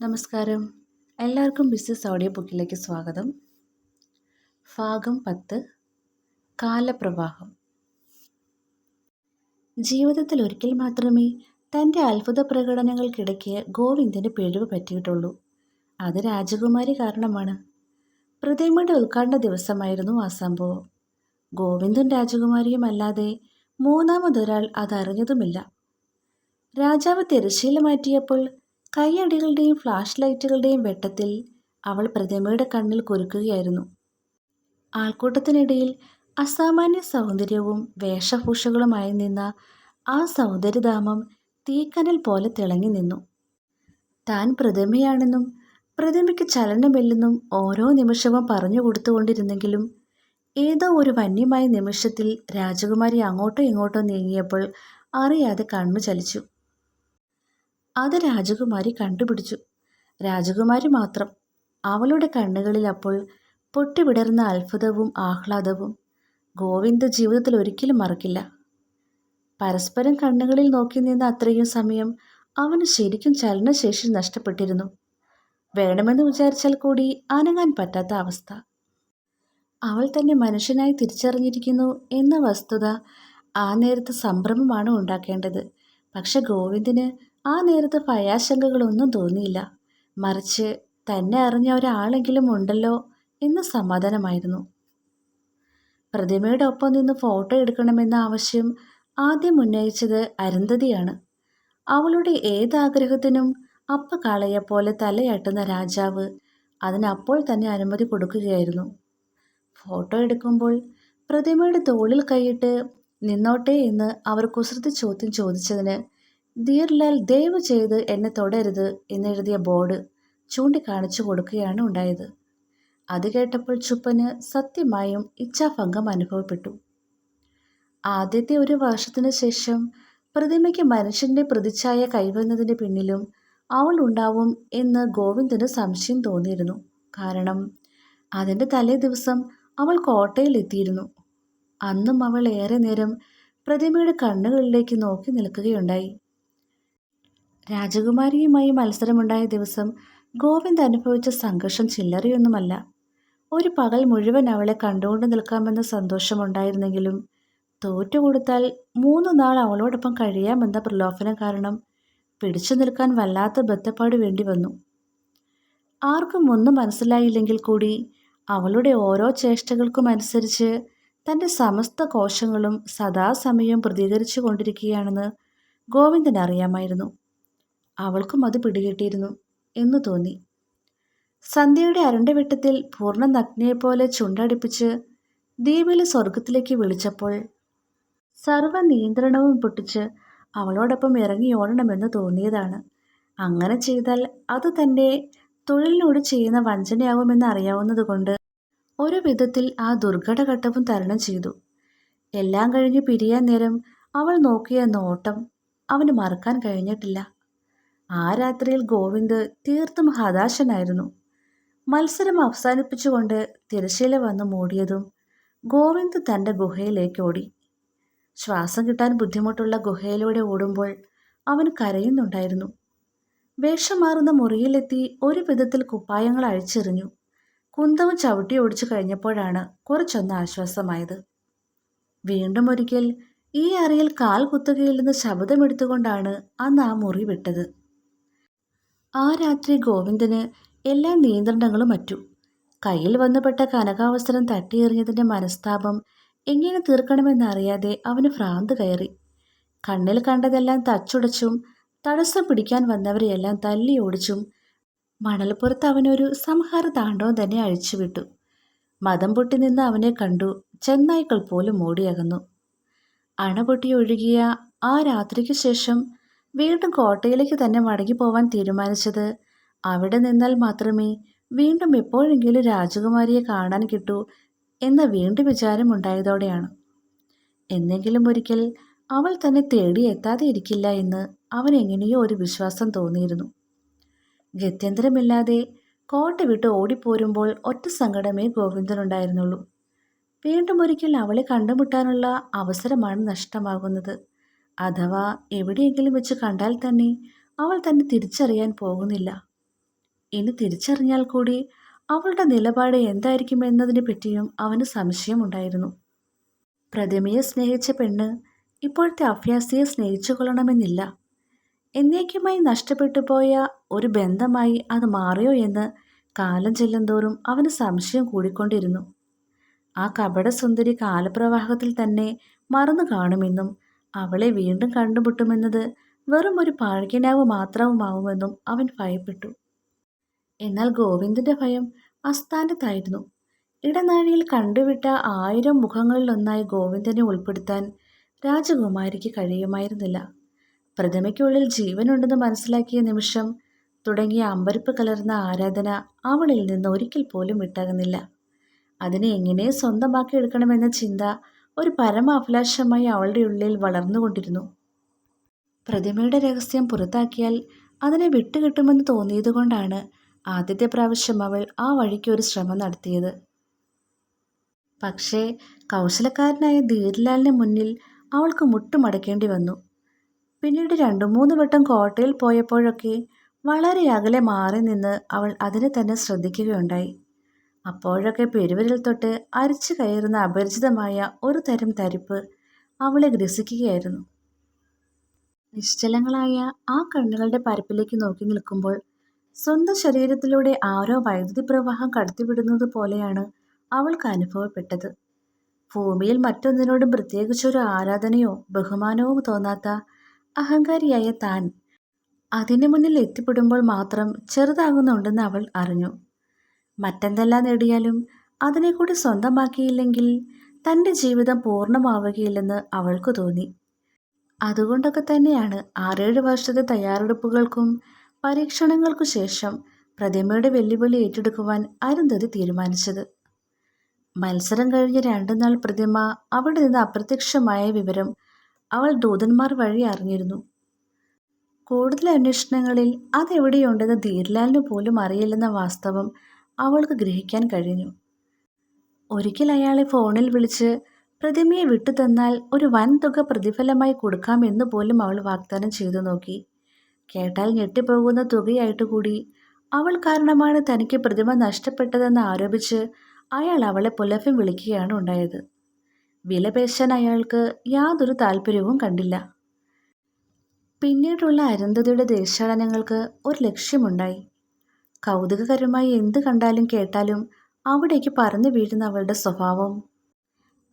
നമസ്കാരം. എല്ലാവർക്കും business audio ബുക്കിലേക്ക് സ്വാഗതം. ഭാഗം പത്ത് കാലപ്രവാഹം. ജീവിതത്തിൽ ഒരിക്കൽ മാത്രമേ തന്റെ അത്ഭുത പ്രകടനങ്ങൾക്കിടയ്ക്ക് ഗോവിന്ദന് പിഴവ് പറ്റിയിട്ടുള്ളൂ. അത് രാജകുമാരി കാരണമാണ്. പ്രതിമയുടെ ഉദ്ഘാടന ദിവസമായിരുന്നു ആ സംഭവം. ഗോവിന്ദൻ രാജകുമാരിയും അല്ലാതെ മൂന്നാമതൊരാൾ അതറിഞ്ഞതുമില്ല. രാജാവ് തിരശ്ശീല മാറ്റിയപ്പോൾ കൈയടികളുടെയും ഫ്ലാഷ് ലൈറ്റുകളുടെയും വെട്ടത്തിൽ അവൾ പ്രതിമയുടെ കണ്ണിൽ കുരുക്കുകയായിരുന്നു ആൾക്കൂട്ടത്തിനിടയിൽ അസാമാന്യ സൗന്ദര്യവും വേഷഭൂഷകളുമായി നിന്ന ആ സൗന്ദര്യധാമം തീക്കനൽ പോലെ തിളങ്ങി നിന്നു. താൻ പ്രതിമയാണെന്നും പ്രതിമയ്ക്ക് ചലനമില്ലെന്നും ഓരോ നിമിഷവും പറഞ്ഞു കൊടുത്തുകൊണ്ടിരുന്നെങ്കിലും ഏതോ ഒരു വന്യമായ നിമിഷത്തിൽ രാജകുമാരി അങ്ങോട്ടോ ഇങ്ങോട്ടോ നീങ്ങിയപ്പോൾ അറിയാതെ കണ്ണു ചലിച്ചു. അത് രാജകുമാരി കണ്ടുപിടിച്ചു. രാജകുമാരി മാത്രം. അവളുടെ കണ്ണുകളിൽ അപ്പോൾ പൊട്ടിവിടർന്ന അത്ഭുതവും ആഹ്ലാദവും ഗോവിന്ദ് ജീവിതത്തിൽ ഒരിക്കലും മറക്കില്ല. പരസ്പരം കണ്ണുകളിൽ നോക്കി നിന്ന അത്രയും സമയം അവന് ശരിക്കും ചലനശേഷി നഷ്ടപ്പെട്ടിരുന്നു. വേണമെന്ന് വിചാരിച്ചാൽ കൂടി അനങ്ങാൻ പറ്റാത്ത അവസ്ഥ. അവൾ തന്നെ മനുഷ്യനായി തിരിച്ചറിഞ്ഞിരിക്കുന്നു എന്ന വസ്തുത ആ നേരത്ത് സംഭ്രമമാണ് ഉണ്ടാക്കേണ്ടത്. പക്ഷെ ഗോവിന്ദിന് ആ നേരത്ത് ഭയാശങ്കകളൊന്നും തോന്നിയില്ല. മറിച്ച് തന്നെ അറിഞ്ഞ ഒരാളെങ്കിലും ഉണ്ടല്ലോ എന്ന സമാധാനമായിരുന്നു. പ്രതിമയുടെ ഒപ്പം നിന്ന് ഫോട്ടോ എടുക്കണമെന്ന ആവശ്യം ആദ്യം ഉന്നയിച്ചത് അരുന്ധതിയാണ്. അവളുടെ ഏതാഗ്രഹത്തിനും അപ്പ പോലെ തലയാട്ടുന്ന രാജാവ് അതിനപ്പോൾ തന്നെ അനുമതി കൊടുക്കുകയായിരുന്നു. ഫോട്ടോ എടുക്കുമ്പോൾ പ്രതിമയുടെ തോളിൽ കൈയിട്ട് നിന്നോട്ടെ എന്ന് അവർ കുസൃതി ചോദ്യം ചോദിച്ചതിന് ധീർലാൽ ദയവ് ചെയ്ത് എന്നെ തൊടരുത് എന്നെഴുതിയ ബോർഡ് ചൂണ്ടിക്കാണിച്ചു കൊടുക്കുകയാണ് ഉണ്ടായത്. അത് കേട്ടപ്പോൾ ചുപ്പന് സത്യമായും ഇച്ഛാഭംഗം അനുഭവപ്പെട്ടു. ആദ്യത്തെ ഒരു വർഷത്തിന് ശേഷം പ്രതിമയ്ക്ക് മനുഷ്യന്റെ പ്രതിച്ഛായ കൈവന്നതിന് പിന്നിലും അവൾ ഉണ്ടാവും എന്ന് ഗോവിന്ദന് സംശയം തോന്നിയിരുന്നു. കാരണം അതിന്റെ തലേ ദിവസം അവൾ കോട്ടയിൽ എത്തിയിരുന്നു അന്നും അവൾ ഏറെ നേരം പ്രതിമയുടെ കണ്ണുകളിലേക്ക് നോക്കി നിൽക്കുകയുണ്ടായി. രാജകുമാരിയുമായി മത്സരമുണ്ടായ ദിവസം ഗോവിന്ദ് അനുഭവിച്ച സംഘർഷം ചില്ലറയൊന്നുമല്ല. ഒരു പകൽ മുഴുവൻ അവളെ കണ്ടുകൊണ്ട് നിൽക്കാമെന്ന സന്തോഷമുണ്ടായിരുന്നെങ്കിലും തോറ്റുകൊടുത്താൽ മൂന്ന് നാൾ അവളോടൊപ്പം കഴിയാമെന്ന പ്രലോഭനം കാരണം പിടിച്ചു നിൽക്കാൻ വല്ലാത്ത ബന്ധപ്പാട് വേണ്ടി വന്നു. ആർക്കും ഒന്നും മനസ്സിലായില്ലെങ്കിൽ കൂടി അവളുടെ ഓരോ ചേഷ്ടകൾക്കും അനുസരിച്ച് തന്റെ സമസ്ത കോശങ്ങളും സദാസമയം പ്രതികരിച്ചു കൊണ്ടിരിക്കുകയാണെന്ന് ഗോവിന്ദൻ അറിയാമായിരുന്നു. അവൾക്കും അത് പിടികിട്ടിയിരുന്നു എന്ന് തോന്നി. സന്ധ്യയുടെ അരണ്ട വെട്ടത്തിൽ പൂർണ നഗ്നയെപ്പോലെ ചുണ്ടടിപ്പിച്ച് ദ്വീപിലെ സ്വർഗത്തിലേക്ക് വിളിച്ചപ്പോൾ സർവ നിയന്ത്രണവും പൊട്ടിച്ച് അവളോടൊപ്പം ഇറങ്ങി ഓടണമെന്ന് തോന്നിയതാണ്. അങ്ങനെ ചെയ്താൽ അത് തന്നെ തൊഴിലിനോട് ചെയ്യുന്ന വഞ്ചനയാവുമെന്ന് അറിയാവുന്നതുകൊണ്ട് ഒരു വിധത്തിൽ ആ ദുർഘടഘട്ടവും തരണം ചെയ്തു. എല്ലാം കഴിഞ്ഞ് പിരിയാൻ നേരം അവൾ നോക്കിയ നോട്ടം അവന് മറക്കാൻ കഴിഞ്ഞിട്ടില്ല. ആ രാത്രിയിൽ ഗോവിന്ദ് തീർത്തും ഹതാശനായിരുന്നു. മത്സരം അവസാനിപ്പിച്ചുകൊണ്ട് തിരശ്ശീല വന്ന് മൂടിയതും ഗോവിന്ദ് തന്റെ ഗുഹയിലേക്ക് ഓടി. ശ്വാസം കിട്ടാൻ ബുദ്ധിമുട്ടുള്ള ഗുഹയിലൂടെ ഓടുമ്പോൾ അവൻ കരയുന്നുണ്ടായിരുന്നു. വേഷം മാറുന്ന മുറിയിലെത്തി ഒരു വിധത്തിൽ കുപ്പായങ്ങൾ അഴിച്ചെറിഞ്ഞു. കുന്തവും ചവിട്ടി ഓടിച്ചു കഴിഞ്ഞപ്പോഴാണ് കുറച്ചൊന്ന് ആശ്വാസമായത്. വീണ്ടും ഒരിക്കൽ ഈ അറയിൽ കാൽ കുത്തുകയിൽ നിന്ന് ശബ്ദമെടുത്തുകൊണ്ടാണ് അന്ന് ആ മുറി വിട്ടത്. ആ രാത്രി ഗോവിന്ദന് എല്ലാ നിയന്ത്രണങ്ങളും മറ്റു. കയ്യിൽ വന്നുപെട്ട കനകാവസരം തട്ടിയെറിഞ്ഞതിന്റെ മനസ്താപം എങ്ങനെ തീർക്കണമെന്നറിയാതെ അവന് ഭ്രാന്ത് കയറി. കണ്ണിൽ കണ്ടതെല്ലാം തച്ചുടച്ചും തടസ്സം പിടിക്കാൻ വന്നവരെയെല്ലാം തല്ലി ഓടിച്ചും മണൽപ്പുറത്ത് അവനൊരു സംഹാര താണ്ഡവം തന്നെ അഴിച്ചുവിട്ടു. മതം പൊട്ടി നിന്ന് അവനെ കണ്ടു ചെന്നായ്ക്കൾ പോലും ഓടിയകന്നു. അണപൊട്ടി ഒഴുകിയ ആ രാത്രിക്ക് ശേഷം വീണ്ടും കോട്ടയിലേക്ക് തന്നെ മടങ്ങിപ്പോവാൻ തീരുമാനിച്ചത്. അവിടെ നിന്നാൽ മാത്രമേ വീണ്ടും എപ്പോഴെങ്കിലും രാജകുമാരിയെ കാണാൻ കിട്ടൂ എന്ന വീണ്ടും വിചാരമുണ്ടായതോടെയാണ് എന്നെങ്കിലും ഒരിക്കൽ അവൾ തന്നെ തേടി എത്താതെ ഇരിക്കില്ല എന്ന് അവൻ എങ്ങനെയോ ഒരു വിശ്വാസം തോന്നിയിരുന്നു. ഗത്യന്തരമില്ലാതെ കോട്ട വിട്ട് ഓടിപ്പോരുമ്പോൾ ഒറ്റ സങ്കടമേ ഗോവിന്ദനുണ്ടായിരുന്നുള്ളൂ. വീണ്ടും ഒരിക്കൽ അവളെ കണ്ടുമുട്ടാനുള്ള അവസരമാണ് നഷ്ടമാകുന്നത്. അഥവാ എവിടെയെങ്കിലും വെച്ച് കണ്ടാൽ തന്നെ അവൾ തന്നെ തിരിച്ചറിയാൻ പോകുന്നില്ല. ഇനി തിരിച്ചറിഞ്ഞാൽ കൂടി അവളുടെ നിലപാട് എന്തായിരിക്കും എന്നതിനെ പറ്റിയും അവന് സംശയമുണ്ടായിരുന്നു. പ്രതിമയെ സ്നേഹിച്ച പെണ്ണ് ഇപ്പോഴത്തെ അഭ്യാസിയെ സ്നേഹിച്ചു കൊള്ളണമെന്നില്ല. എന്നേക്കുമായി നഷ്ടപ്പെട്ടു പോയ ഒരു ബന്ധമായി അത് മാറിയോ എന്ന് കാലം ചെല്ലുന്തോറും അവന് സംശയം കൂടിക്കൊണ്ടിരുന്നു. ആ കപടസുന്ദരി കാലപ്രവാഹത്തിൽ തന്നെ മറന്നു കാണുമെന്നും അവളെ വീണ്ടും കണ്ടുമുട്ടുമെന്നത് വെറും ഒരു പാഴ്കിനാവ് മാത്രവുമാവുമെന്നും അവൻ ഭയപ്പെട്ടു. എന്നാൽ ഗോവിന്ദന്റെ ഭയം അസ്ഥാനത്തായിരുന്നു. ഇടനാഴിയിൽ കണ്ടുവിട്ട ആയിരം മുഖങ്ങളിലൊന്നായി ഗോവിന്ദനെ ഉൾപ്പെടുത്താൻ രാജകുമാരിക്ക് കഴിയുമായിരുന്നില്ല. പ്രതിമയ്ക്കുള്ളിൽ ജീവനുണ്ടെന്ന് മനസ്സിലാക്കിയ നിമിഷം തുടങ്ങിയ അമ്പരപ്പ് കലർന്ന ആരാധന അവളിൽ നിന്ന് ഒരിക്കൽ പോലും വിട്ടകുന്നില്ല. അതിനെ എങ്ങനെ സ്വന്തമാക്കി എടുക്കണമെന്ന ചിന്ത ഒരു പരമാഭിലാഷമായി അവളുടെ ഉള്ളിൽ വളർന്നുകൊണ്ടിരുന്നു. പ്രതിമയുടെ രഹസ്യം പുറത്താക്കിയാൽ അതിനെ വിട്ടുകിട്ടുമെന്ന് തോന്നിയതുകൊണ്ടാണ് ആദ്യത്തെ പ്രാവശ്യം അവൾ ആ വഴിക്ക് ഒരു ശ്രമം നടത്തിയത്. പക്ഷേ കൗശലക്കാരനായ ധീർലാലിന് മുന്നിൽ അവൾക്ക് മുട്ടുമടക്കേണ്ടി വന്നു. പിന്നീട് രണ്ടു മൂന്ന് വട്ടം കോട്ടയിൽ പോയപ്പോഴൊക്കെ വളരെ അകലെ മാറി നിന്ന് അവൾ അതിനെ തന്നെ ശ്രദ്ധിക്കുകയുണ്ടായി. അപ്പോഴൊക്കെ പെരുവരിൽ തൊട്ട് അരിച്ചു കയറുന്ന അപരിചിതമായ ഒരു തരം തരിപ്പ് അവളെ ഗ്രസിക്കുകയായിരുന്നു. നിശ്ചലങ്ങളായ ആ കണ്ണുകളുടെ പരപ്പിലേക്ക് നോക്കി നിൽക്കുമ്പോൾ സ്വന്തം ശരീരത്തിലൂടെ ആരോ വൈദ്യുതി പ്രവാഹം കടത്തിവിടുന്നത് പോലെയാണ് അവൾക്ക് അനുഭവപ്പെട്ടത്. ഭൂമിയിൽ മറ്റൊന്നിനോടും പ്രത്യേകിച്ചൊരു ആരാധനയോ ബഹുമാനവും തോന്നാത്ത അഹങ്കാരിയായ താൻ അതിനു മുന്നിൽ എത്തിപ്പെടുമ്പോൾ മാത്രം ചെറുതാകുന്നുണ്ടെന്ന് അവൾ അറിഞ്ഞു. മറ്റെന്തെല്ലാം നേടിയാലും അതിനെ കൂടി സ്വന്തമാക്കിയില്ലെങ്കിൽ തന്റെ ജീവിതം പൂർണമാവുകയില്ലെന്ന് അവൾക്ക് തോന്നി. അതുകൊണ്ടൊക്കെ തന്നെയാണ് ആറേഴ് വർഷത്തെ തയ്യാറെടുപ്പുകൾക്കും പരീക്ഷണങ്ങൾക്കു ശേഷം പ്രതിമയുടെ വെല്ലുവിളി ഏറ്റെടുക്കുവാൻ അരുന്ധതി തീരുമാനിച്ചത്. മത്സരം കഴിഞ്ഞ രണ്ടു നാൾ പ്രതിമ അവിടെ നിന്ന് അപ്രത്യക്ഷമായ വിവരം അവൾ ദൂതന്മാർ വഴി അറിഞ്ഞിരുന്നു. കൂടുതൽ അന്വേഷണങ്ങളിൽ അതെവിടെയുണ്ടെന്ന് ധീർലാലിന് പോലും അറിയില്ലെന്ന വാസ്തവം അവൾക്ക് ഗ്രഹിക്കാൻ കഴിഞ്ഞു. ഒരിക്കൽ അയാളെ ഫോണിൽ വിളിച്ച് പ്രതിമയെ വിട്ടുതന്നാൽ ഒരു വൻ തുക പ്രതിഫലമായി കൊടുക്കാമെന്ന് പോലും അവൾ വാഗ്ദാനം ചെയ്തു നോക്കി. കേട്ടാൽ ഞെട്ടിപ്പോകുന്ന തുകയായിട്ട് കൂടി. അവൾ കാരണമാണ് തനിക്ക് പ്രതിമ നഷ്ടപ്പെട്ടതെന്ന് ആരോപിച്ച് അയാൾ അവളെ പുലഫം വിളിക്കുകയാണ് ഉണ്ടായത്. വിലപേശാൻ അയാൾക്ക് യാതൊരു താല്പര്യവും കണ്ടില്ല. പിന്നീടുള്ള അരുന്ധതിയുടെ ദേശാടനങ്ങൾക്ക് ഒരു ലക്ഷ്യമുണ്ടായി. കൗതുകകരമായി എന്ത് കണ്ടാലും കേട്ടാലും അവിടേക്ക് പറന്നു വീഴുന്ന അവളുടെ സ്വഭാവം.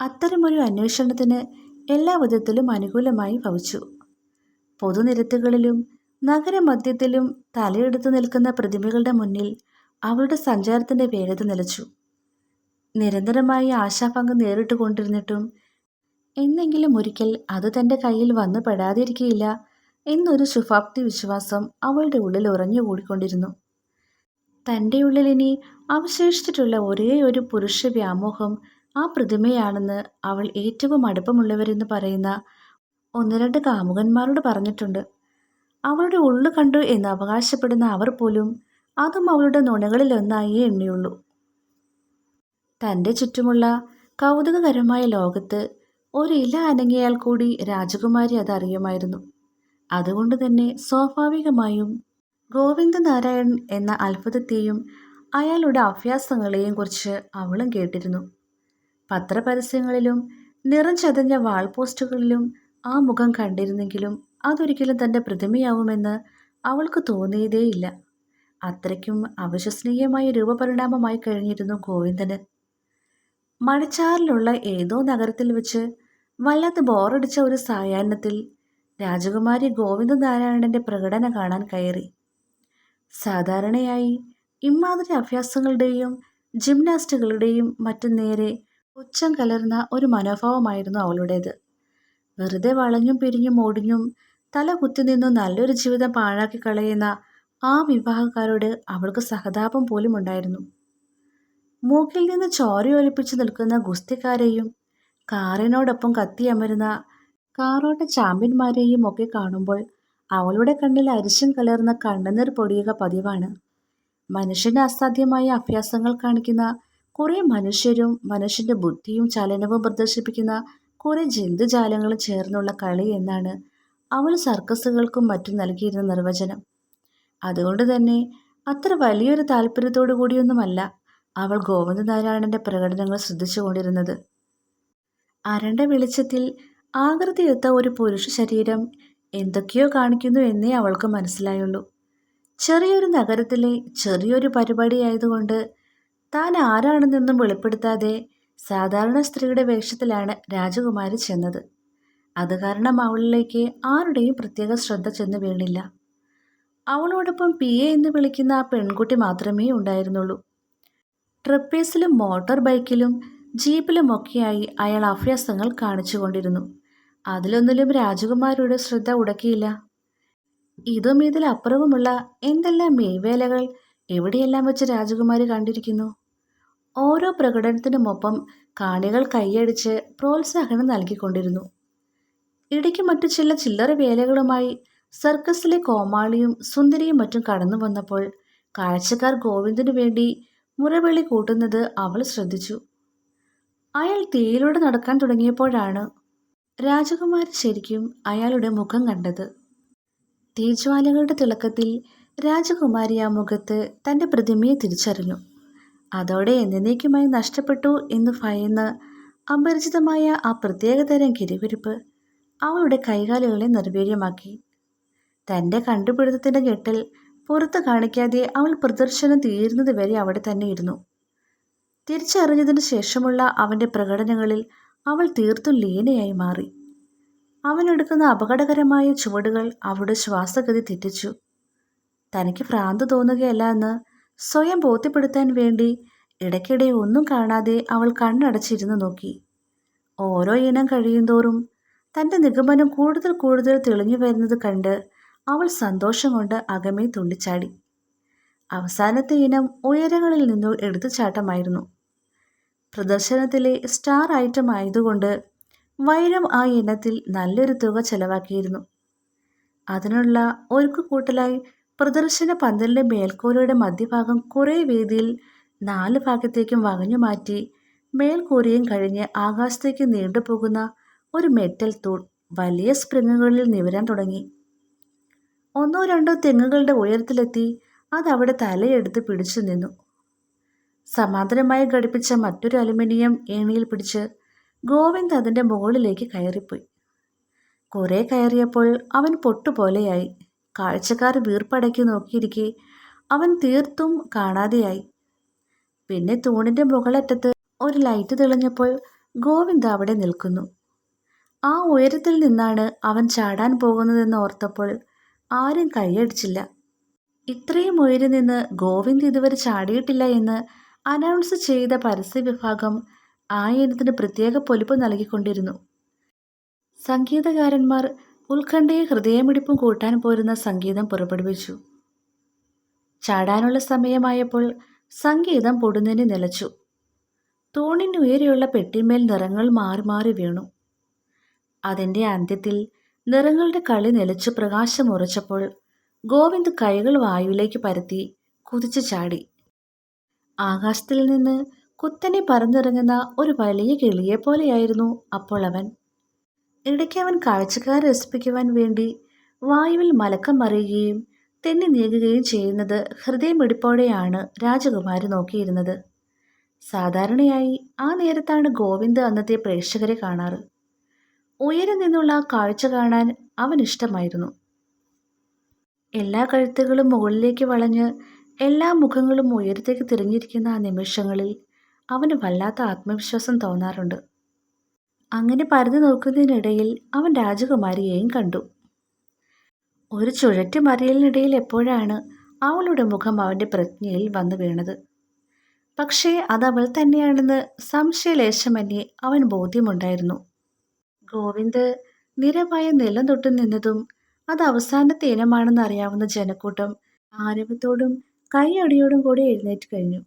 അത്തരമൊരു അന്വേഷണത്തിന് എല്ലാ വിധത്തിലും അനുകൂലമായി ഭവിച്ചു. പൊതുനിരത്തുകളിലും നഗരമധ്യത്തിലും തലയെടുത്തു നിൽക്കുന്ന പ്രതിമകളുടെ മുന്നിൽ അവളുടെ സഞ്ചാരത്തിന്റെ വേഗത നിലച്ചു. നിരന്തരമായി ആശാഭംഗം നേരിട്ട് കൊണ്ടിരുന്നിട്ടും എന്നെങ്കിലും ഒരിക്കൽ അത് തന്റെ കയ്യിൽ വന്നു പെടാതിരിക്കുകയില്ല എന്നൊരു ശുഭാപ്തി വിശ്വാസം അവളുടെ ഉള്ളിൽ ഉറഞ്ഞുകൂടിക്കൊണ്ടിരുന്നു. തന്റെ ഉള്ളിൽ ഇനി അവശേഷിച്ചിട്ടുള്ള ഒരേ ഒരു പുരുഷ വ്യാമോഹം ആ പ്രതിമയാണെന്ന് അവൾ ഏറ്റവും അടുപ്പമുള്ളവരെന്ന് പറയുന്ന ഒന്ന് രണ്ട് കാമുകന്മാരോട് പറഞ്ഞിട്ടുണ്ട്. അവളുടെ ഉള്ളു കണ്ടു എന്ന് അവകാശപ്പെടുന്ന അവർ പോലും അതും അവളുടെ നുണകളിലൊന്നായേ എണ്ണിയുള്ളൂ. തന്റെ ചുറ്റുമുള്ള കൗതുകകരമായ ലോകത്ത് ഒരു ഇല അനങ്ങിയാൽ കൂടി രാജകുമാരി അതറിയുമായിരുന്നു. അതുകൊണ്ട് തന്നെ സ്വാഭാവികമായും ഗോവിന്ദനാരായൺ എന്ന അത്ഭുതത്തെയും അയാളുടെ അഭ്യാസങ്ങളെയും കുറിച്ച് അവളും കേട്ടിരുന്നു. പത്രപരസ്യങ്ങളിലും നിറഞ്ചതഞ്ഞ വാൾ പോസ്റ്റുകളിലും ആ മുഖം കണ്ടിരുന്നെങ്കിലും അതൊരിക്കലും തന്റെ പ്രതിമയാവുമെന്ന് അവൾക്ക് തോന്നിയതേയില്ല. അത്രയ്ക്കും അവിശ്വസനീയമായ രൂപപരിണാമമായി കഴിഞ്ഞിരുന്നു ഗോവിന്ദന്. മഴച്ചാറിലുള്ള ഏതോ നഗരത്തിൽ വെച്ച് വല്ലാത്ത ബോറടിച്ച ഒരു സായാഹ്നത്തിൽ രാജകുമാരി ഗോവിന്ദനാരായണന്റെ പ്രകടനം കാണാൻ കയറി. സാധാരണയായി ഇമ്മാതിരി അഭ്യാസങ്ങളുടെയും ജിംനാസ്റ്റുകളുടെയും മറ്റും നേരെ ഉച്ചം കലർന്ന ഒരു മനോഭാവമായിരുന്നു അവളുടേത്. വെറുതെ വളഞ്ഞും പിരിഞ്ഞും ഓടിഞ്ഞും തല കുത്തി നിന്നും നല്ലൊരു ജീവിതം പാഴാക്കി കളയുന്ന ആ വിവാഹക്കാരോട് അവൾക്ക് സഹതാപം പോലും ഉണ്ടായിരുന്നു. മൂക്കിൽ നിന്ന് ചോരയൊലിപ്പിച്ച് നിൽക്കുന്ന ഗുസ്തിക്കാരെയും കാറിനോടൊപ്പം കത്തിയമരുന്ന കാറോട്ട ചാമ്പ്യന്മാരെയും ഒക്കെ കാണുമ്പോൾ അവളുടെ കണ്ണിൽ അരിശം കലർന്ന കണ്ണുനീർ പൊടിയുക പതിവാണ്. മനുഷ്യന്റെ അസാധ്യമായ അഭ്യാസങ്ങൾ കാണിക്കുന്ന കുറേ മനുഷ്യരും മനുഷ്യന്റെ ബുദ്ധിയും ചലനവും പ്രദർശിപ്പിക്കുന്ന കുറേ ജന്തുജാലങ്ങളും ചേർന്നുള്ള കളി എന്നാണ് അവൾ സർക്കസുകൾക്കും മറ്റും നൽകിയിരുന്ന നിർവചനം. അതുകൊണ്ട് തന്നെ അത്ര വലിയൊരു താല്പര്യത്തോടു കൂടിയൊന്നുമല്ല അവൾ ഗോവിന്ദനാരായണന്റെ പ്രകടനങ്ങൾ ശ്രദ്ധിച്ചുകൊണ്ടിരുന്നത്. അരണ്ട വെളിച്ചത്തിൽ ആകൃതിയെത്ത ഒരു പുരുഷ ശരീരം എന്തൊക്കെയോ കാണിക്കുന്നു എന്നേ അവൾക്ക് മനസ്സിലായുള്ളൂ. ചെറിയൊരു നഗരത്തിലെ ചെറിയൊരു പരിപാടി ആയതുകൊണ്ട് താൻ ആരാണെന്നൊന്നും വെളിപ്പെടുത്താതെ സാധാരണ സ്ത്രീയുടെ വേഷത്തിലാണ് രാജകുമാരി ചെന്നത്. അത് കാരണം അവളിലേക്ക് ആരുടെയും പ്രത്യേക ശ്രദ്ധ ചെന്ന് വീണില്ല. അവളോടൊപ്പം പി എ എന്ന് വിളിക്കുന്ന ആ പെൺകുട്ടി മാത്രമേ ഉണ്ടായിരുന്നുള്ളൂ. ട്രിപ്പേഴ്സിലും മോട്ടോർ ബൈക്കിലും ജീപ്പിലുമൊക്കെയായി അയാൾ അഭ്യാസങ്ങൾ കാണിച്ചുകൊണ്ടിരുന്നു. അതിലൊന്നിലും രാജകുമാരിയുടെ ശ്രദ്ധ ഉടക്കിയില്ല. ഇതും ഇതിലപ്പുറവുമുള്ള എന്തെല്ലാം മെയ്വേലകൾ എവിടെയെല്ലാം വെച്ച് രാജകുമാരി കണ്ടിരിക്കുന്നു? ഓരോ പ്രകടനത്തിനുമൊപ്പം കാണികൾ കൈയടിച്ച് പ്രോത്സാഹനം നൽകിക്കൊണ്ടിരുന്നു. ഇടയ്ക്ക് മറ്റു ചില ചില്ലറ വേലകളുമായി സർക്കസിലെ കോമാളിയും സുന്ദരിയും മറ്റും കടന്നു വന്നപ്പോൾ കാഴ്ചക്കാർ ഗോവിന്ദനു വേണ്ടി മുറവിളി കൂട്ടുന്നത് അവൾ ശ്രദ്ധിച്ചു. അയാൾ തീയിലൂടെ നടക്കാൻ തുടങ്ങിയപ്പോഴാണ് രാജകുമാരി ശരിക്കും അയാളുടെ മുഖം കണ്ടത്. തീജ്വാലകളുടെ തിളക്കത്തിൽ രാജകുമാരി ആ മുഖത്ത് തന്റെ പ്രതിമയെ തിരിച്ചറിഞ്ഞു. അതോടെ എന്നേക്കുമായി നഷ്ടപ്പെട്ടു എന്ന് ഭയന്ന് അപരിചിതമായ ആ പ്രത്യേകതരം കിരിവിരിപ്പ് അവളുടെ കൈകാലുകളെ നിർവീര്യമാക്കി. തന്റെ കണ്ടുപിടുത്തത്തിന്റെ ഞെട്ടൽ പുറത്ത് കാണിക്കാതെ അവൾ പ്രദർശനം തീരുന്നത് വരെ അവിടെ തന്നെ ഇരുന്നു. തിരിച്ചറിഞ്ഞതിന് ശേഷമുള്ള അവന്റെ പ്രകടനങ്ങളിൽ അവൾ തീർത്തും ലീനയായി മാറി. അവനെടുക്കുന്ന അപകടകരമായ ചുവടുകൾ അവളുടെ ശ്വാസഗതി തെറ്റിച്ചു. തനിക്ക് ഭ്രാന്ത് തോന്നുകയല്ല എന്ന് സ്വയം ബോധ്യപ്പെടുത്താൻ വേണ്ടി ഇടയ്ക്കിടെ ഒന്നും കാണാതെ അവൾ കണ്ണടച്ചിരുന്ന് നോക്കി. ഓരോ ഇനം കഴിയുന്തോറും തന്റെ നിഗമനം കൂടുതൽ കൂടുതൽ തെളിഞ്ഞു വരുന്നത് കണ്ട് അവൾ സന്തോഷം കൊണ്ട് അകമേ തുള്ളിച്ചാടി. അവസാനത്തെ ഇനം ഉയരങ്ങളിൽ നിന്നും എടുത്തുചാട്ടമായിരുന്നു. പ്രദർശനത്തിലെ സ്റ്റാർ ഐറ്റം ആയതുകൊണ്ട് വൈരം ആ ഇനത്തിൽ നല്ലൊരു തുക ചെലവാക്കിയിരുന്നു. അതിനുള്ള ഒരുക്കുകൂട്ടലായി പ്രദർശന പന്തലിന്റെ മേൽക്കൂരയുടെ മധ്യഭാഗം കുറേ വീതിയിൽ നാല് ഭാഗത്തേക്കും വകഞ്ഞു മാറ്റി മേൽക്കൂരയും കഴിഞ്ഞ് ആകാശത്തേക്ക് നീണ്ടുപോകുന്ന ഒരു മെറ്റൽ തൂൺ വലിയ സ്പ്രിങ്ങുകളിൽ നിവരാൻ തുടങ്ങി. ഒന്നോ രണ്ടോ തെങ്ങുകളുടെ ഉയരത്തിലെത്തി അതവിടെ തലയെടുത്ത് പിടിച്ചു നിന്നു. സമാന്തരമായി ഘടിപ്പിച്ച മറ്റൊരു അലുമിനിയം ഏണിയിൽ പിടിച്ച് ഗോവിന്ദ് അതിന്റെ മുകളിലേക്ക് കയറിപ്പോയി. കുറെ കയറിയപ്പോൾ അവൻ പൊട്ടുപോലെയായി. കാഴ്ചക്കാർ വീർപ്പടക്കി നോക്കിയിരിക്കെ അവൻ തീർത്തും കാണാതെയായി. പിന്നെ തൂണിന്റെ മുകളറ്റത്ത് ഒരു ലൈറ്റ് തെളിഞ്ഞപ്പോൾ ഗോവിന്ദ് അവിടെ നിൽക്കുന്നു. ആ ഉയരത്തിൽ നിന്നാണ് അവൻ ചാടാൻ പോകുന്നതെന്ന് ഓർത്തപ്പോൾ ആരും കൈയടിച്ചില്ല. ഇത്രയും ഉയരി നിന്ന് ഗോവിന്ദ് ഇതുവരെ ചാടിയിട്ടില്ല എന്ന് അനൗൺസ് ചെയ്ത പരസ്യ വിഭാഗം ആ ഇനത്തിന് പ്രത്യേക പൊലിപ്പ് നൽകിക്കൊണ്ടിരുന്നു. സംഗീതകാരന്മാർ ഉത്കണ്ഠയെ ഹൃദയമിടിപ്പും കൂട്ടാൻ പോരുന്ന സംഗീതം പുറപ്പെടുവിച്ചു. ചാടാനുള്ള സമയമായപ്പോൾ സംഗീതം പൊടുന്നതിന് നിലച്ചു. തൂണിന് ഉയരെയുള്ള പെട്ടിന്മേൽ നിറങ്ങൾ മാറി മാറി വീണു. അതിന്റെ അന്ത്യത്തിൽ നിറങ്ങളുടെ കളി നിലച്ച് പ്രകാശം ഉറച്ചപ്പോൾ ഗോവിന്ദ് കൈകൾ വായുവിലേക്ക് പരത്തി കുതിച്ചു ചാടി. ആകാശത്തിൽ നിന്ന് കുത്തനെ പറന്നിറങ്ങുന്ന ഒരു വലിയ കിളിയെ പോലെയായിരുന്നു അപ്പോൾ അവൻ. ഇടയ്ക്ക് അവൻ കാഴ്ചക്കാരെ രസിപ്പിക്കുവാൻ വേണ്ടി വായുവിൽ മലക്കം മറിയുകയും തെന്നി നീങ്ങുകയും ചെയ്യുന്നത് ഹൃദയമിടിപ്പോടെയാണ് രാജകുമാരി നോക്കിയിരുന്നത്. സാധാരണയായി ആ നേരത്താണ് ഗോവിന്ദ് അന്നത്തെ പ്രേക്ഷകരെ കാണാറ്. ഉയരെ നിന്നുള്ള കാഴ്ച കാണാൻ അവൻ ഇഷ്ടമായിരുന്നു. എല്ലാ കഴുത്തുകളും മുകളിലേക്ക് വളഞ്ഞ് എല്ലാ മുഖങ്ങളും ഉയരത്തേക്ക് തിരിഞ്ഞിരിക്കുന്ന ആ നിമിഷങ്ങളിൽ അവന് വല്ലാത്ത ആത്മവിശ്വാസം തോന്നാറുണ്ട്. അങ്ങനെ പരതി നോക്കുന്നതിനിടയിൽ അവൻ രാജകുമാരിയെയും കണ്ടു. ഒരു ചുഴറ്റ് മറിയലിനിടയിൽ എപ്പോഴാണ് അവളുടെ മുഖം അവന്റെ പ്രജ്ഞയിൽ വന്നു വീണത്? പക്ഷേ അത് അവൾ തന്നെയാണെന്ന് സംശയലേശമന്യേ അവൻ ബോധ്യമുണ്ടായിരുന്നു. ഗോവിന്ദ് നിരവായ നിലം തൊട്ട് നിന്നതും അത് അവസാനത്തെ ഇനമാണെന്ന് അറിയാവുന്ന ജനക്കൂട്ടം ആരവത്തോടും കൈയടിയോടും കൂടി എഴുന്നേറ്റ് കഴിഞ്ഞു.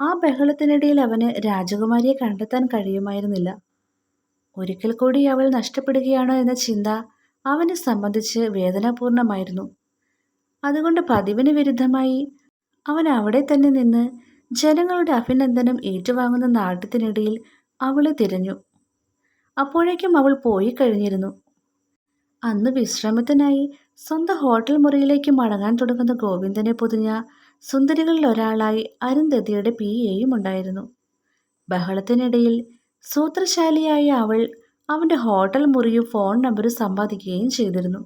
ആ ബഹളത്തിനിടയിൽ അവന് രാജകുമാരിയെ കണ്ടെത്താൻ കഴിയുമായിരുന്നില്ല. ഒരിക്കൽ കൂടി അവൾ നഷ്ടപ്പെടുകയാണോ എന്ന ചിന്ത അവനെ സംബന്ധിച്ച് വേദനാപൂർണമായിരുന്നു. അതുകൊണ്ട് പതിവിന് വിരുദ്ധമായി അവൻ അവിടെ തന്നെ നിന്ന് ജനങ്ങളുടെ അഭിനന്ദനം ഏറ്റുവാങ്ങുന്ന നാട്ടത്തിനിടയിൽ അവളെ തിരഞ്ഞു. അപ്പോഴേക്കും അവൾ പോയി കഴിഞ്ഞിരുന്നു. അന്ന് വിശ്രമത്തിനായി സ്വന്തം ഹോട്ടൽ മുറിയിലേക്ക് മടങ്ങാൻ തുടങ്ങുന്ന ഗോവിന്ദനെ പൊതിഞ്ഞ സുന്ദരികളിൽ ഒരാളായി അരുന്ധതിയുടെ പി എയും ഉണ്ടായിരുന്നു. ബഹളത്തിനിടയിൽ സൂത്രശാലിയായ അവൾ അവന്റെ ഹോട്ടൽ മുറിയും ഫോൺ നമ്പറും സമ്പാദിക്കുകയും ചെയ്തിരുന്നു.